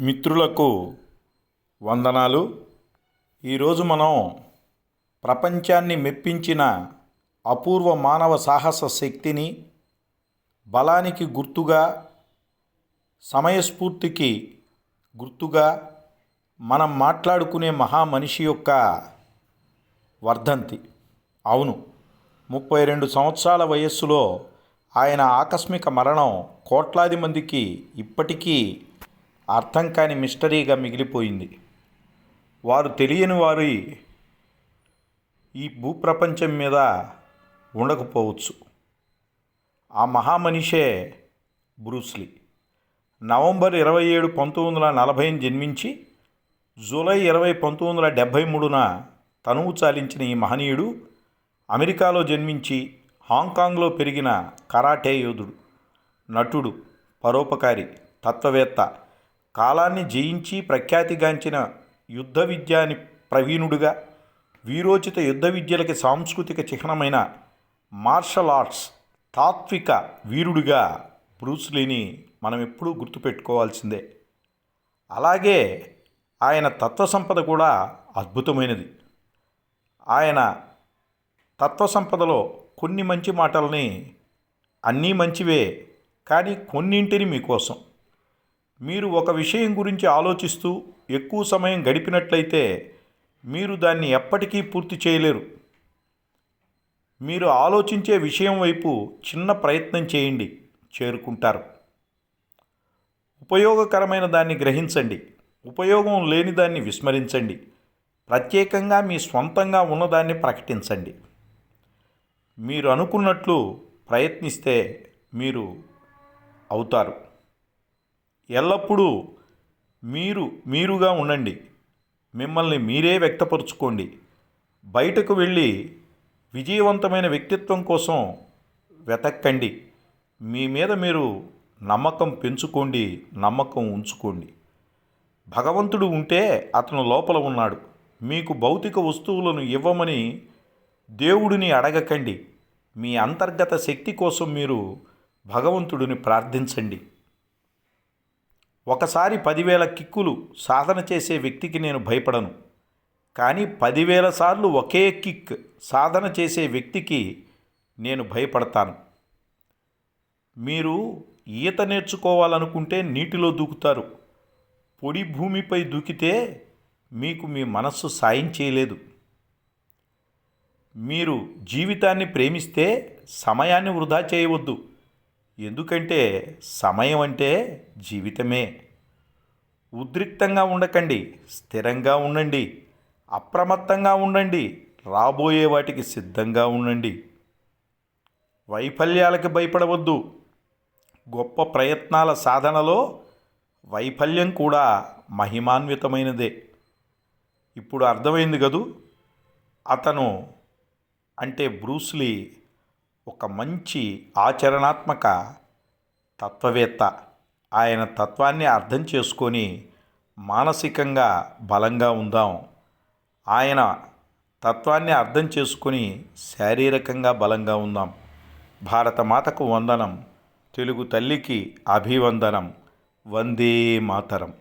మిత్రులకు వందనాలు. ఈరోజు మనం ప్రపంచాన్ని మెప్పించిన అపూర్వ మానవ సాహస శక్తిని బలానికి గుర్తుగా సమయస్ఫూర్తికి గుర్తుగా మనం మాట్లాడుకునే మహామనిషి యొక్క వర్ధంతి. అవును ముప్పై రెండు సంవత్సరాల వయస్సులో ఆయన ఆకస్మిక మరణం కోట్లాది మందికి ఇప్పటికీ అర్థం కాని మిస్టరీగా మిగిలిపోయింది. వారు తెలియని వారి ఈ భూప్రపంచం మీద ఉండకపోవచ్చు. ఆ మహామనిషే బ్రూస్లీ నవంబర్ ఇరవై ఏడు పంతొమ్మిది వందల నలభై జన్మించి జూలై ఇరవై పంతొమ్మిది వందల డెబ్భై మూడున తనువు చాలించిన ఈ మహనీయుడు అమెరికాలో జన్మించి హాంకాంగ్లో పెరిగిన కరాటే యోధుడు నటుడు పరోపకారి తత్వవేత్త కాలాన్ని జయించి ప్రఖ్యాతిగాంచిన యుద్ధ విద్యాని ప్రవీణుడుగా వీరోచిత యుద్ధ విద్యలకి సాంస్కృతిక చిహ్నమైన మార్షల్ ఆర్ట్స్ తాత్విక వీరుడిగా బ్రూస్లీని మనం ఎప్పుడూ గుర్తుపెట్టుకోవాల్సిందే. అలాగే ఆయన తత్వ సంపద కూడా అద్భుతమైనది. ఆయన తత్వ సంపదలో కొన్ని మంచి మాటల్ని అన్నీ మంచివే కానీ కొన్నింటిని మీకోసం. మీరు ఒక విషయం గురించి ఆలోచిస్తూ ఎక్కువ సమయం గడిపినట్లయితే మీరు దాన్ని ఎప్పటికీ పూర్తి చేయలేరు. మీరు ఆలోచించే విషయం వైపు చిన్న ప్రయత్నం చేయండి చేరుకుంటారు. ఉపయోగకరమైన దాన్ని గ్రహించండి ఉపయోగం లేని దాన్ని విస్మరించండి ప్రత్యేకంగా మీ స్వంతంగా ఉన్నదాన్ని ప్రకటించండి. మీరు అనుకున్నట్లు ప్రయత్నిస్తే మీరు అవుతారు. ఎల్లప్పుడూ మీరు మీరుగా ఉండండి. మిమ్మల్ని మీరే వ్యక్తపరుచుకోండి. బయటకు వెళ్ళి విజయవంతమైన వ్యక్తిత్వం కోసం వెతక్కండి. మీ మీద మీరు నమ్మకం పెంచుకోండి నమ్మకం ఉంచుకోండి. భగవంతుడు ఉంటే అతను లోపల ఉన్నాడు. మీకు భౌతిక వస్తువులను ఇవ్వమని దేవుడిని అడగకండి. మీ అంతర్గత శక్తి కోసం మీరు భగవంతుడిని ప్రార్థించండి. ఒకసారి పదివేల కిక్కులు సాధన చేసే వ్యక్తికి నేను భయపడను. కానీ పదివేల సార్లు ఒకే కిక్ సాధన చేసే వ్యక్తికి నేను భయపడతాను. మీరు ఈత నేర్చుకోవాలనుకుంటే నీటిలో దూకుతారు. పొడి భూమిపై దూకితే మీకు మీ మనస్సు సాయం చేయలేదు. మీరు జీవితాన్ని ప్రేమిస్తే సమయాన్ని వృధా చేయవద్దు. ఎందుకంటే సమయం అంటే జీవితమే. ఉద్రిక్తంగా ఉండకండి స్థిరంగా ఉండండి అప్రమత్తంగా ఉండండి రాబోయే వాటికి సిద్ధంగా ఉండండి. వైఫల్యాలకు భయపడవద్దు. గొప్ప ప్రయత్నాల సాధనలో వైఫల్యం కూడా మహిమాన్వితమైనదే. ఇప్పుడు అర్థమైంది కదూ? అతను అంటే బ్రూస్లీ ఒక మంచి ఆచరణాత్మక తత్వవేత్త. ఆయన తత్వాన్ని అర్థం చేసుకొని మానసికంగా బలంగా ఉందాం. ఆయన తత్వాన్ని అర్థం చేసుకొని శారీరకంగా బలంగా ఉందాం. భారతమాతకు వందనం తెలుగు తల్లికి అభివందనం. వందే మాతరం.